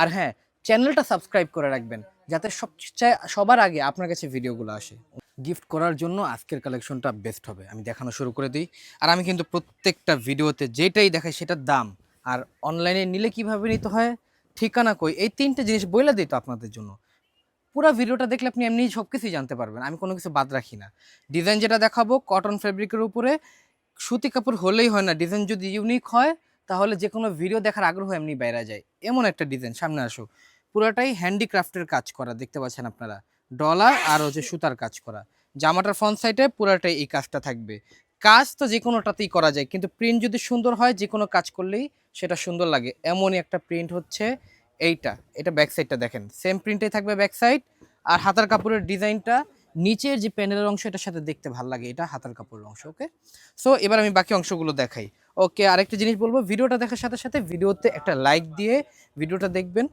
আর হ্যাঁ চ্যানেলটা সাবস্ক্রাইব করে রাখবেন, যাতে সবচেয়ে সবার আগে আপনার কাছে ভিডিওগুলো আসে। গিফট করার জন্য আজকের কালেকশনটা বেস্ট হবে। আমি দেখানো শুরু করে দিই। আর আমি কিন্তু প্রত্যেকটা ভিডিওতে যেটাই দেখাই সেটার দাম। আর অনলাইনে নিলে কীভাবে নিতে হয়? ঠিকানা কই? এই তিনটে জিনিস বইলে দিই তো আপনাদের জন্য। পুরো ভিডিওটা দেখলে আপনি এমনি সব কিছুই জানতে পারবেন। আমি কোনো কিছু বাদ রাখি না। ডিজাইন যেটা দেখাবো কটন ফেব্রিকের উপরে। সুতি কাপড় হলেই হয় না। ডিজাইন যদি ইউনিক হয় তাহলে যে কোনো ভিডিও দেখার আগ্রহ এমনি বাইরে যায়। এমন একটা ডিজাইন সামনে আসুক পুরোটাই হ্যান্ডিক্রাফটের কাজ করা, দেখতে পাচ্ছেন আপনারা। ডলার আর হচ্ছে সুতার কাজ করা। জামাটার ফ্রন্ট সাইডে পুরোটাই এই কাজটা থাকবে। কাজ তো যে কোনোটাতেই করা যায়, কিন্তু প্রিন্ট যদি সুন্দর হয় যে কোনো কাজ করলেই সেটা সুন্দর লাগে। এমনই একটা প্রিন্ট হচ্ছে এইটা। এটা ব্যাক সাইডটা দেখেন। সেম প্রিন্টে থাকবে ব্যাক সাইড আর হাতার কাপড়ের ডিজাইনটা নিচের যে প্যানেলের অংশ, এটার সাথে দেখতে ভালো লাগে। এটা হাতার কাপড়ের অংশ ওকে সো এবার আমি বাকি অংশগুলো দেখাই। ওকে, আরেকটা জিনিস বলব, ভিডিওটা দেখার সাথে সাথে ভিডিওতে একটা লাইক দিয়ে ভিডিওটা দেখবেন।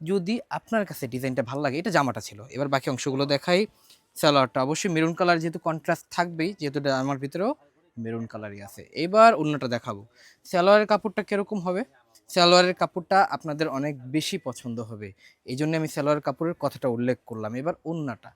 যদি আপনার কাছে ডিজাইনটা ভালো লাগে, এটা জামাটা ছিল। এবার বাকি অংশগুলো দেখাই। সালোয়ারটা অবশ্যই মেরুন কালার যেহেতু কন্ট্রাস্ট থাকবেই, যেহেতু আমার ভিতরেও মেরুন কালারই আছে। এবার অন্যটা দেখাবো। সালোয়ারের কাপড়টা কীরকম হবে? সালোয়ারের কাপড়টা আপনাদের অনেক বেশি পছন্দ হবে। এই আমি সালোয়ারের কাপড়ের কথাটা উল্লেখ করলাম। এবার অন্যটা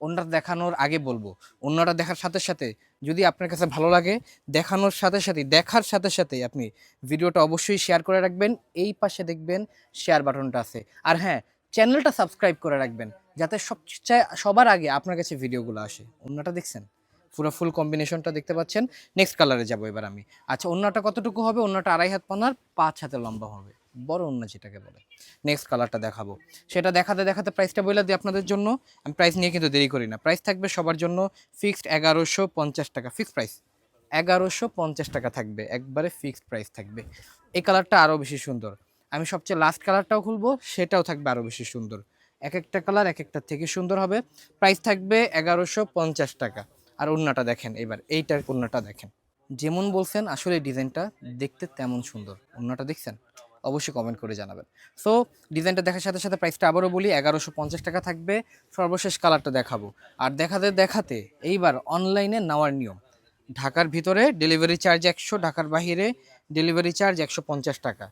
অন্যটা দেখানোর আগে বলব। অন্যটা দেখার সাথে সাথে যদি আপনার কাছে ভালো লাগে, দেখানোর সাথে সাথে, দেখার সাথে সাথে আপনি ভিডিওটা অবশ্যই শেয়ার করে রাখবেন। এই পাশে দেখবেন শেয়ার বাটনটা আছে। আর হ্যাঁ চ্যানেলটা সাবস্ক্রাইব করে রাখবেন, যাতে সবচেয়ে সবার আগে আপনার কাছে ভিডিওগুলো আসে। অন্যটা দেখছেন? পুরো ফুল কম্বিনেশনটা দেখতে পাচ্ছেন। নেক্সট কালারে যাব এবার আমি। আচ্ছা অন্যটা কতটুকু হবে? অন্যটা আড়াই হাত পানার, পাঁচ হাতে লম্বা হবে। বড় অন্য যেটাকে বলে। নেক্সট কালারটা দেখাবো। সেটা দেখাতে দেখাতে প্রাইসটা বলে দিই আপনাদের জন্য। আমি প্রাইস নিয়ে কিন্তু দেরি করি না। প্রাইস থাকবে সবার জন্য ফিক্সড এগারোশো পঞ্চাশ টাকা। ফিক্সড প্রাইস এগারোশো পঞ্চাশ টাকা থাকবে। একবারে ফিক্সড প্রাইস থাকবে। এই কালারটা আরও বেশি সুন্দর। আমি সবচেয়ে লাস্ট কালারটাও খুলবো, সেটাও থাকবে আরও বেশি সুন্দর। এক একটা কালার এক একটা থেকে সুন্দর হবে। প্রাইস থাকবে এগারোশো পঞ্চাশ টাকা। আর অন্যটা দেখেন এবার। এইটার অন্যটা দেখেন। যেমন বলছেন, আসলে ডিজাইনটা দেখতে তেমন সুন্দর। অন্যটা দেখছেন? অবশ্যই কমেন্ট করে জানাবেন। সো ডিজাইনটা দেখার সাথে সাথে প্রাইসটা আবারও বলি, এগারোশো পঞ্চাশ টাকা থাকবে। সর্বশেষ কালারটা দেখাবো। আর দেখাতে দেখাতে এইবার অনলাইনে নেওয়ার নিয়ম। ঢাকার ভিতরে ডেলিভারি চার্জ একশো, ঢাকার বাইরে ডেলিভারি চার্জ একশো পঞ্চাশ টাকা।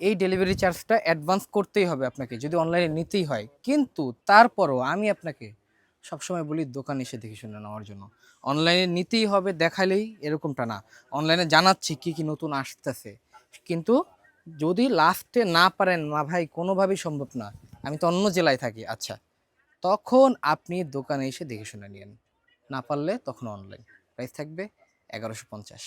এই ডেলিভারি চার্জটা অ্যাডভান্স করতেই হবে আপনাকে, যদি অনলাইনে নিতেই হয়। কিন্তু তারপরও আমি আপনাকে সবসময় বলি, দোকান এসে দেখে শুনে নেওয়ার জন্য। অনলাইনে নিতেই হবে, দেখালেই এরকমটা না। অনলাইনে জানাচ্ছি কি কি নতুন আসতেছে। কিন্তু যদি লাস্টে না পারেন, না ভাই, কোনোভাবেই সম্ভব না। আমি তো অন্য জেলায় থাকি আচ্ছা। তখন আপনি দোকানে এসে দেখে শুনে নিন। না পারলে তখন অনলাইন প্রাইস থাকবে এগারোশো পঞ্চাশ।